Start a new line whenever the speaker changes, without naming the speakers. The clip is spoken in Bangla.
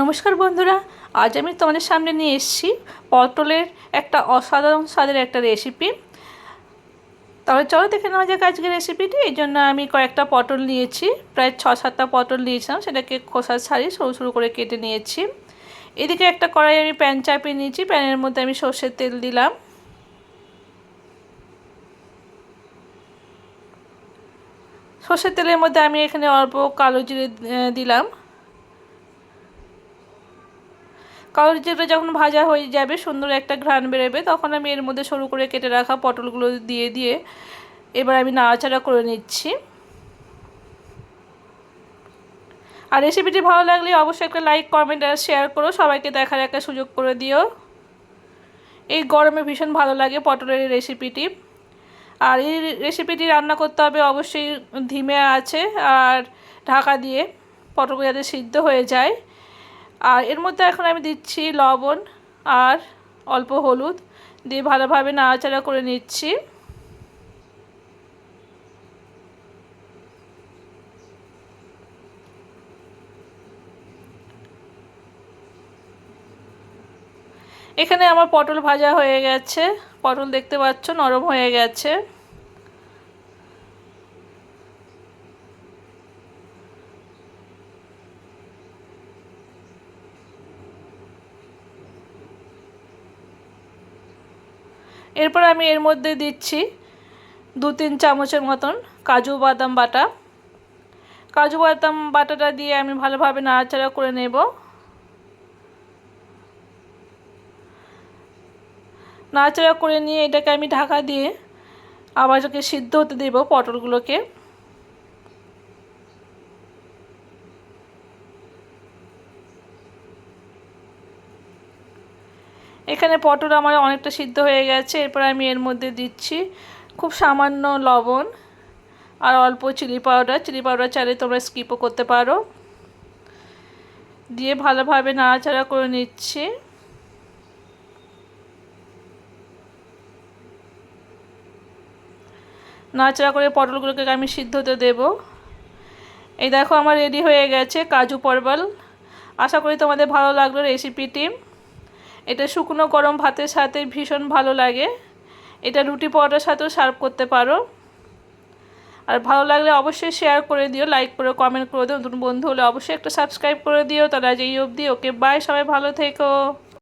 নমস্কার বন্ধুরা, আজ আমি তোমাদের সামনে নিয়ে এসেছি পটলের একটা অসাধারণ স্বাদের একটা রেসিপি তাহলে চলো দেখে নেওয়া যাক আজকের রেসিপিটি এই জন্য আমি কয়েকটা পটল নিয়েছি, প্রায় ছ সাতটা পটল নিয়েছিলাম, সেটাকে খোসা ছাড়িয়ে সরু সরু করে কেটে নিয়েছি। এদিকে একটা কড়াই আমি প্যান চাপিয়ে নিয়েছি, প্যানের মধ্যে আমি সর্ষের তেল দিলাম। সর্ষের তেলের মধ্যে আমি এখানে অল্প কালো জিরে দিলাম। কালো জিরেটা যখন ভাজা হয়ে যাবে, সুন্দর একটা ঘ্রাণ বেরোবে, তখন আমি এর মধ্যে সরু করে কেটে রাখা পটলগুলো দিয়ে দিয়ে এবার আমি নাড়াচাড়া করে নিচ্ছি। আর রেসিপিটি ভালো লাগলে অবশ্যই একটা লাইক, কমেন্ট আর শেয়ার করো, সবাইকে দেখার একটা সুযোগ করে দিও। এই গরমে ভীষণ ভালো লাগে পটলের রেসিপিটি। আর এই রেসিপিটি রান্না করতে হবে অবশ্যই ধিমে আছে, আর ঢাকা দিয়ে পটলগুলো যাতে সিদ্ধ হয়ে যায় আর এর মধ্যে এখন আমি দিচ্ছি লবণ আর অল্প হলুদ দিয়ে ভালোভাবে নাড়াচাড়া করে নিচ্ছি। এখানে আমার পটল ভাজা হয়ে গেছে। পটল দেখতে পাচ্ছ নরম হয়ে গেছে। এরপর আমি এর মধ্যে দিচ্ছি দু তিন চামচের মতন কাজু বাদাম বাটা। কাজু বাদাম বাটাটা দিয়ে আমি ভালোভাবে নাড়াচাড়া করে নেব। নাড়াচাড়া করে নিয়ে এটাকে আমি ঢাকা দিয়ে আবার সিদ্ধ হতে দেব পটলগুলোকে। এখানে পটল আমার অনেকটা সিদ্ধ হয়ে গেছে, এরপর আমি এর মধ্যে দিচ্ছি খুব সামান্য লবণ আর অল্প চিলি পাউডার। চিলি পাউডার চাইলে তোমরা স্কিপও করতে পারো। দিয়ে ভালোভাবে নাড়াচাড়া করে নিচ্ছি। নাড়াচাড়া করে পটলগুলোকে আমি সিদ্ধ হতে দেবো। এই দেখো আমার রেডি হয়ে গেছে কাজু পরবল। আশা করি তোমাদের ভালো লাগল রেসিপিটি। এটা শুকনো গরম ভাতের সাথে ভীষণ ভালো লাগে। এটা রুটি পরোটার সাথেও সার্ভ করতে পারো। আর ভালো লাগলে অবশ্যই শেয়ার করে দিও লাইক করে কমেন্ট করে দিও। নতুন বন্ধু হলে অবশ্যই একটা সাবস্ক্রাইব করে দিও। তাহলে তারা এই অবধি ওকে বাই সবাই ভালো থেকো।